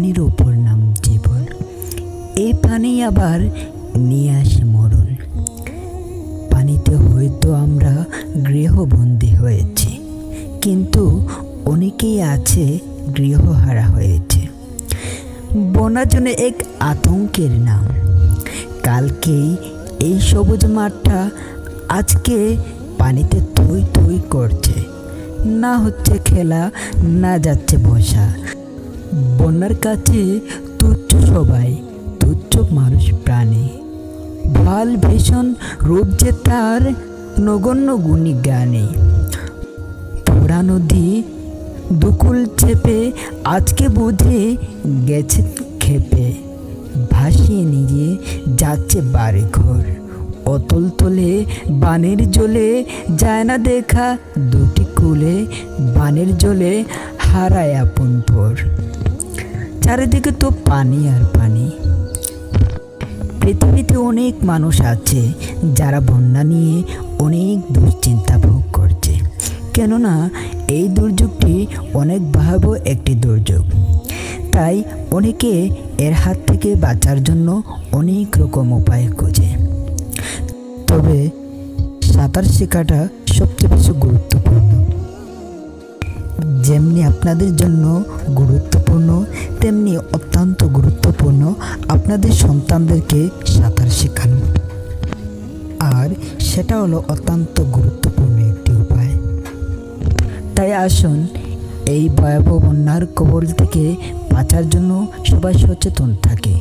পানির ওপর নাম জীবন এই পানি আবার নিয়ে আসে মরণ। পানিতে হয়তো আমরা গৃহবন্দী হয়েছি, কিন্তু অনেকেই আছে গৃহহারা হয়েছে। বন্যার জন্য এক আতঙ্কের নাম। কালকেই এই সবুজ মাঠটা আজকে পানিতে থই থই করছে। না হচ্ছে খেলা, না যাচ্ছে বসা। বন্যার কাছে তুচ্ছ সবাই, তুচ্ছ মানুষ প্রাণী। ভালো ভীষণ রূপ যে তার নগণ্য গুণী জ্ঞানী। পোড়া নদী, দুকুল চেপে আজকে বুঝে গেছে খেপে ভাসিয়ে নিয়ে যাচ্ছে বাড়ি ঘর অতল তলে বানের জলে যায় না দেখা দুটি কুলে। বানের জলে হারায় আপন ভোর চারিদিকে তো পানি আর পানি। পৃথিবীতে অনেক মানুষ আছে যারা বন্যা নিয়ে অনেক দুশ্চিন্তা ভোগ করছে। কেননা এই দুর্যোগটি অনেক ভয়াবহ একটি দুর্যোগ। তাই অনেকে এর হাত থেকে বাঁচার জন্য অনেক রকম উপায় খোঁজে। তবে সাঁতার শেখাটা সবচেয়ে বেশি গুরুত্বপূর্ণ। যেমনি আপনাদের জন্য গুরুত্বপূর্ণ তেমনি অত্যন্ত গুরুত্বপূর্ণ আপনাদের সন্তানদেরকে সাঁতার শেখানো। আর সেটা হলো অত্যন্ত গুরুত্বপূর্ণ একটি উপায়। তাই আসুন, এই ভয়াবহ বন্যার কবল থেকে বাঁচার জন্য সবাই সচেতন থাকে।